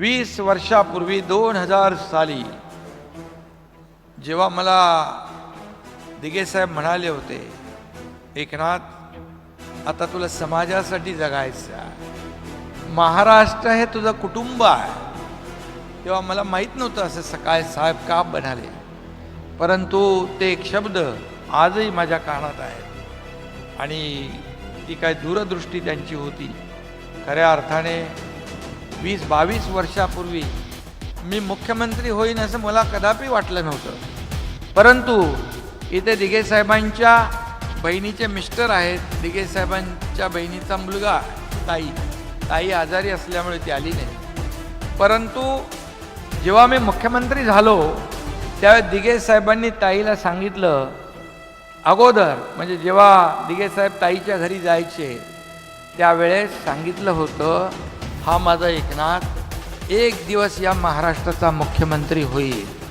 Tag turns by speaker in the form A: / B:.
A: वीस वर्षापूर्वी दोन हजार साली जेव्हा मला दिगेसाहेब म्हणाले होते एकनाथ आता तुला समाजासाठी जगायचं आहे. महाराष्ट्र हे तुझं कुटुंब आहे. तेव्हा मला माहीत नव्हतं असं सकाळ साहेब का बनाले परंतु ते एक शब्द आजही माझ्या कानात आहेत. आणि ती काय दूरदृष्टी त्यांची होती खऱ्या अर्थाने वीस बावीस वर्षापूर्वी मी मुख्यमंत्री होईन असं मला कदापि वाटलं नव्हतं. परंतु इथे दिघे साहेबांच्या बहिणीचे मिस्टर आहेत. दिघे साहेबांच्या बहिणीचा मुलगा ताई. ताई आजारी असल्यामुळे ती आली नाही. परंतु जेव्हा मी मुख्यमंत्री झालो त्यावेळेस दिघे साहेबांनी ताईला सांगितलं अगोदर म्हणजे जेव्हा दिघे साहेब ताईच्या घरी जायचे त्यावेळेस सांगितलं होतं हा माझा एकनाथ. एक दिवस या महाराष्ट्राचा मुख्यमंत्री होईल.